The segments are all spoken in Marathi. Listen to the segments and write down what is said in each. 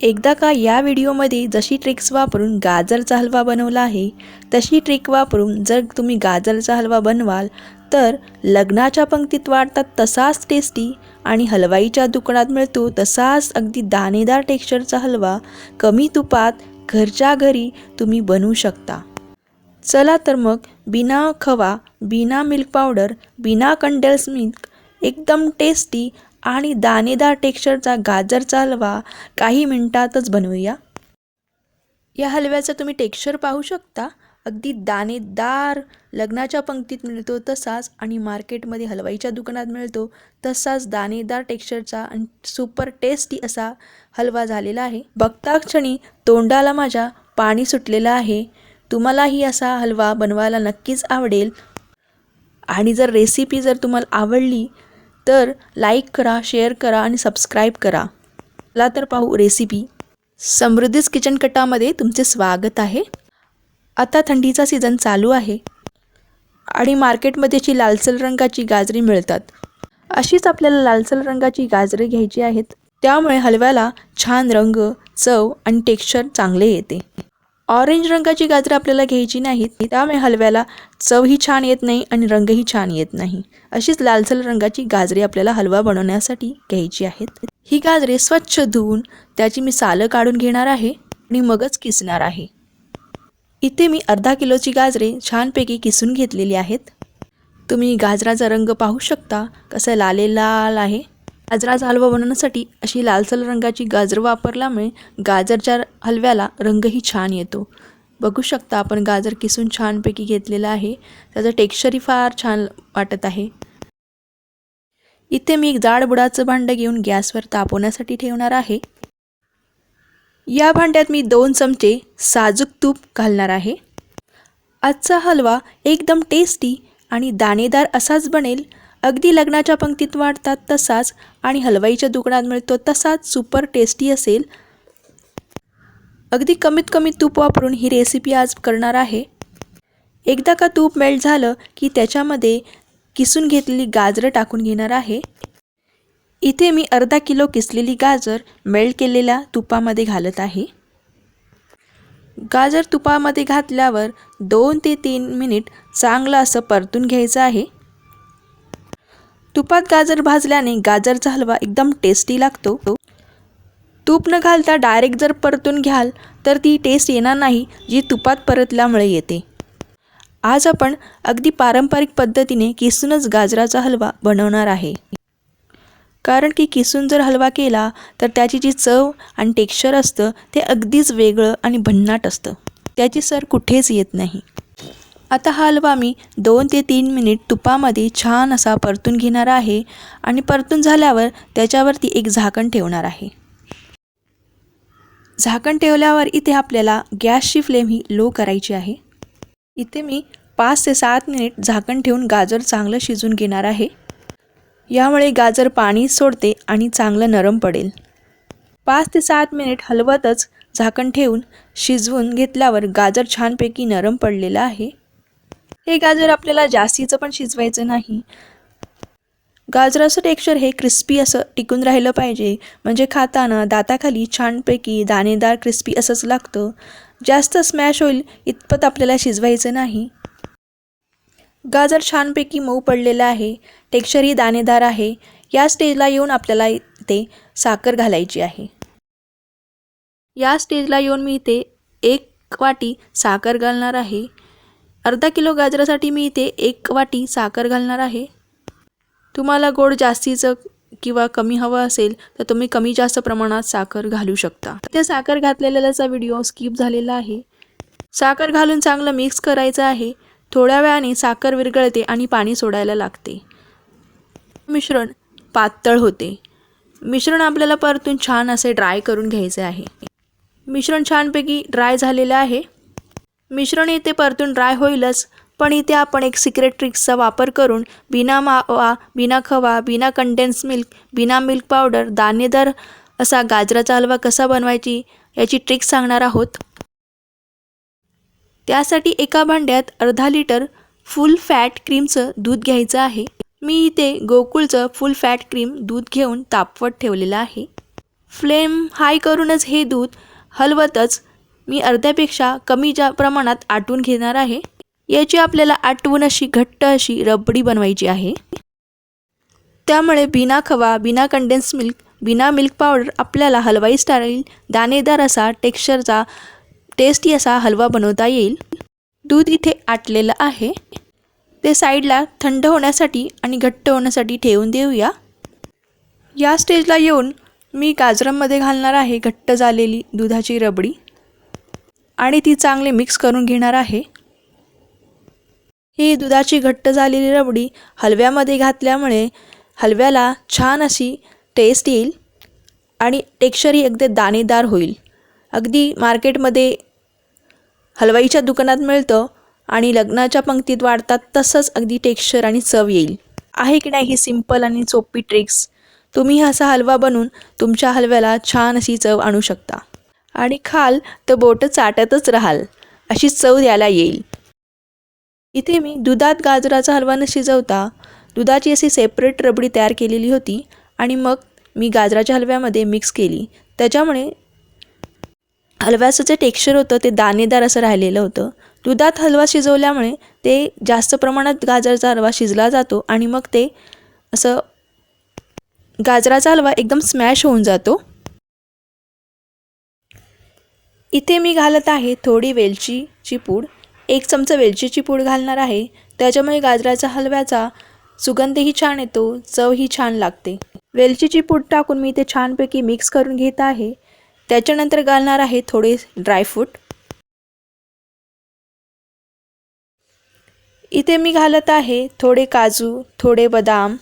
एकदा का या व्हिडिओमध्ये जशी ट्रिक्स वापरून गाजरचा हलवा बनवला आहे तशी ट्रिक वापरून जर तुम्ही गाजरचा हलवा बनवाल तर लग्नाच्या पंक्तीत वाढतात तसाच टेस्टी आणि हलवाईच्या दुकानात मिळतो तसाच अगदी दाणेदार टेक्स्चरचा हलवा. कमी तुपात घरच्या घरी तुम्ही बनवू शकता. चला तर मग बिना खवा बिना मिल्क पावडर बिना कंडेल्स मिल्क एकदम टेस्टी आणि दाणेदार टेक्स्चरचा गाजरचा हलवा काही मिनिटातच बनवूया. या हलव्याचं तुम्ही टेक्स्चर पाहू शकता. अगदी दाणेदार लग्नाच्या पंक्तीत मिळतो तसाच आणि मार्केटमध्ये हलवाईच्या दुकानात मिळतो तसाच दाणेदार टेक्स्चरचा आणि सुपर टेस्टी असा हलवा झालेला आहे. बघता क्षणी तोंडाला माझ्या पाणी सुटलेलं आहे. तुम्हालाही असा हलवा बनवायला नक्कीच आवडेल. आणि जर रेसिपी जर तुम्हाला आवडली तर लाईक करा शेअर करा आणि सबस्क्राईब करा. चला तर पाहू रेसिपी समृद्धीच किचन कटामध्ये तुमचे स्वागत आहे. आता थंडीचा सीझन चालू आहे. आणि मार्केटमध्ये जी लालसर रंगाची गाजरी मिळतात. अशीच आपल्याला लालसर रंगाची गाजरे घ्यायची आहेत. त्यामुळे हलव्याला छान रंग चव आणि टेक्स्चर चांगले येते. ऑरेंज रंगाची गाजरं आपल्याला घ्यायची नाहीत. त्यामुळे हलव्याला चवही छान येत नाही आणि रंगही छान येत नाही. अशीच लालसर रंगाची गाजरे आपल्याला हलवा बनवण्यासाठी घ्यायची आहेत. ही गाजरे स्वच्छ धुवून त्याची मी सालं काढून घेणार आहे आणि मगच किसणार आहे. इथे मी अर्धा किलोची गाजरे छानपैकी किसून घेतलेली आहेत. तुम्ही गाजराचा रंग पाहू शकता कसं लाले लाल आहे. गाजराचा हलवा बनवण्यासाठी अशी लालसर रंगाची गाजर वापरल्यामुळे गाजरच्या हलव्याला रंगही छान येतो. बघू शकता आपण गाजर किसून छानपैकी घेतलेलं आहे. त्याचं टेक्स्चरही फार छान वाटत आहे. इथे मी एक जाड बुडाचं भांडं घेऊन गॅसवर तापवण्यासाठी ठेवणार आहे. या भांड्यात मी दोन चमचे साजूक तूप घालणार आहे. आजचा हलवा एकदम टेस्टी आणि दाणेदार असाच बनेल. अगदी लग्नाच्या पंक्तीत वाढतात तसाच आणि हलवाईच्या दुकानात मिळतो तसाच सुपर टेस्टी असेल. अगदी कमीत कमी तूप वापरून ही रेसिपी आज करणार आहे. एकदा का तूप मेल्ट झालं की त्याच्यामध्ये किसून घेतलेली गाजरं टाकून घेणार आहे. इथे मी अर्धा किलो किसलेली गाजर मेल्ट केलेल्या तुपामध्ये घालत आहे. गाजर तुपामध्ये घातल्यावर दोन ते तीन मिनिट चांगलं असं परतून घ्यायचं आहे. तुपात गाजर भाजल्याने गाजरचा हलवा एकदम टेस्टी लागतो. तूप न घालता डायरेक्ट जर परतून घ्याल तर ती टेस्ट येणार नाही जी तुपात परतल्यामुळे येते. आज आपण अगदी पारंपरिक पद्धतीने किसूनच गाजराचा हलवा बनवणार आहे. कारण की किसून जर हलवा केला तर त्याची जी चव आणि टेक्स्चर असतं ते अगदीच वेगळं आणि भन्नाट असतं. त्याची सर कुठेच येत नाही. आता हा हलवा मी दोन ते तीन मिनिट तुपामध्ये छान असा परतून घेणार आहे आणि परतून झाल्यावर त्याच्यावरती एक झाकण ठेवणार आहे. झाकण ठेवल्यावर इथे आपल्याला गॅसची फ्लेम ही लो करायची आहे. इथे मी पाच ते सात मिनिट झाकण ठेवून गाजर चांगलं शिजून घेणार आहे. यामुळे गाजर पाणी सोडते आणि चांगलं नरम पडेल. पाच ते सात मिनिट हलवतच झाकण ठेवून शिजवून घेतल्यावर गाजर छानपैकी नरम पडलेलं आहे. हे गाजर आपल्याला जास्तीचं पण शिजवायचं नाही. गाजराचं टेक्स्चर हे क्रिस्पी असं टिकून राहिलं पाहिजे. म्हणजे खाताना दाताखाली छानपैकी दाणेदार क्रिस्पी असंच लागतं. जास्त स्मॅश होईल इतपत आपल्याला शिजवायचं नाही. गाजर छानपैकी मऊ पडलेलं आहे. टेक्स्चरही दाणेदार आहे. या स्टेजला येऊन आपल्याला इथे साखर घालायची आहे. या स्टेजला येऊन मी इथे एक वाटी साखर घालणार आहे. अर्धा किलो गाजरासाठी मी इथे एक वाटी साखर घालणार आहे. तुम्हाला गोड जास्तीचं किंवा कमी हवं असेल तर तुम्ही कमी जास्त प्रमाणात साखर घालू शकता. त्या साखर घातलेल्याचा व्हिडिओ स्किप झालेला आहे. साखर घालून चांगलं मिक्स करायचं आहे. थोड्या वेळाने साखर विरघळते आणि पाणी सोडायला लागते. मिश्रण पातळ होते. मिश्रण आपल्याला परतून छान असे ड्राय करून घ्यायचे आहे. मिश्रण छानपैकी ड्राय झालेलं आहे. मिश्रण इथे परतून ड्राय होईलच पण इथे आपण एक सिक्रेट ट्रिक्सचा वापर करून बिना मावा बिना खवा बिना कंडेन्स मिल्क बिना मिल्क पावडर दाणेदार असा गाजराचा हलवा कसा बनवायची याची ट्रिक सांगणार आहोत. त्यासाठी एका भांड्यात अर्धा लिटर फुल फॅट क्रीमचं दूध घ्यायचं आहे. मी इथे गोकुळचं फुल फॅट क्रीम दूध घेऊन तापवत ठेवलेलं आहे. फ्लेम हाय करूनच हे दूध हलवतच मी अर्ध्यापेक्षा कमी ज्या प्रमाणात आटून घेणार आहे याची आपल्याला आटवून अशी घट्ट अशी रबडी बनवायची आहे. त्यामुळे बिना खवा बिना कंडेन्स मिल्क बिना मिल्क पावडर आपल्याला हलवाई स्टाईल दाणेदार असा टेक्स्चरचा टेस्टी असा हलवा बनवता येईल. दूध इथे आटलेलं आहे. ते साईडला थंड होण्यासाठी आणि घट्ट होण्यासाठी ठेवून देऊया. या स्टेजला येऊन मी गाजरामध्ये घालणार आहे घट्ट झालेली दुधाची रबडी. आणि ती चांगली मिक्स करून घेणार आहे. ही दुधाची घट्ट झालेली रबडी हलव्यामध्ये घातल्यामुळे हलव्याला छान अशी टेस्ट येईल आणि टेक्स्चरही अगदी दाणेदार होईल. अगदी मार्केटमध्ये हलवाईच्या दुकानात मिळतं आणि लग्नाच्या पंक्तीत वाढतात तसंच अगदी टेक्स्चर आणि चव येईल. आहे की नाही ही सिंपल आणि सोपी ट्रिक्स तुम्ही असा हलवा बनवून तुमच्या हलव्याला छान अशी चव आणू शकता. आणि खाल तर बोटं चाटतच राहाल. अशी चव द्यायला येईल. इथे मी दुधात गाजराचा हलवा न शिजवता दुधाची अशी सेपरेट रबडी तयार केलेली होती आणि मग मी गाजराच्या हलव्यामध्ये मिक्स केली. त्याच्यामुळे हलव्याचं जे टेक्स्चर होतं ते दाणेदार असं राहिलेलं होतं. दुधात हलवा शिजवल्यामुळे ते जास्त प्रमाणात गाजराचा हलवा शिजला जातो आणि मग ते असं गाजराचा हलवा एकदम स्मॅश होऊन जातो. इथे मी घालत आहे थोडी वेलचीची पूड. एक चमचा वेलचीची पूड घालणार आहे. त्याच्यामुळे गाजराच्या हलव्याचा सुगंधही छान येतो चवही छान लागते. वेलचीची पूड टाकून मी ते छानपैकी मिक्स करून घेत आहे. त्याच्यानंतर घालणार आहे थोडे ड्रायफ्रूट इथे मी घालत आहे थोडे काजू थोडे बदाम.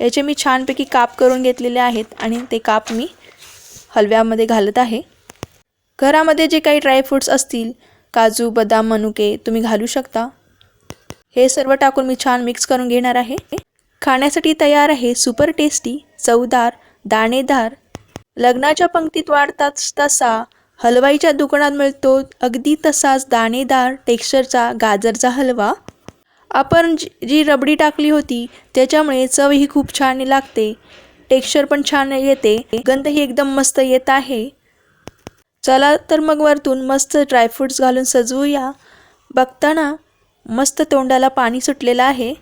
याचे मी छानपैकी काप करून घेतलेले आहेत आणि ते काप मी हलव्यामध्ये घालत आहे. घरामध्ये जे काही ड्रायफ्रूट्स असतील काजू बदाम मनुके तुम्ही घालू शकता. हे सर्व टाकून मी छान मिक्स करून घेणार आहे. खाण्यासाठी तयार आहे सुपर टेस्टी चवदार दाणेदार. लग्नाच्या पंक्तीत वाढताच तसा हलवाईच्या दुकानात मिळतो अगदी तसाच दाणेदार टेक्स्चरचा गाजरचा हलवा. आपण जी जी रबडी टाकली होती त्याच्यामुळे चवही खूप छान लागते. टेक्स्चर पण छान येते. गंधही एकदम मस्त येत आहे. चला तर मग वरतून मस्त ड्रायफ्रूट्स घालून सजवूया. बघताना मस्त तोंडाला पाणी सुटलेलं आहे.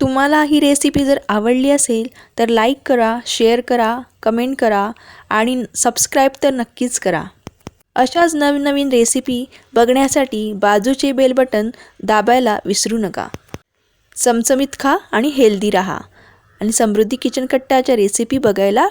तुम्हाला ही रेसिपी जर आवडली असेल तर लाईक करा शेअर करा कमेंट करा आणि सबस्क्राईब तर नक्कीच करा. अशाच नवनवीन रेसिपी बघण्यासाठी बाजूचे बेल बटन दाबायला विसरू नका. चमचमीत खा आणि हेल्दी राहा. आणि समृद्धी किचन कट्ट्याच्या रेसिपी बघायला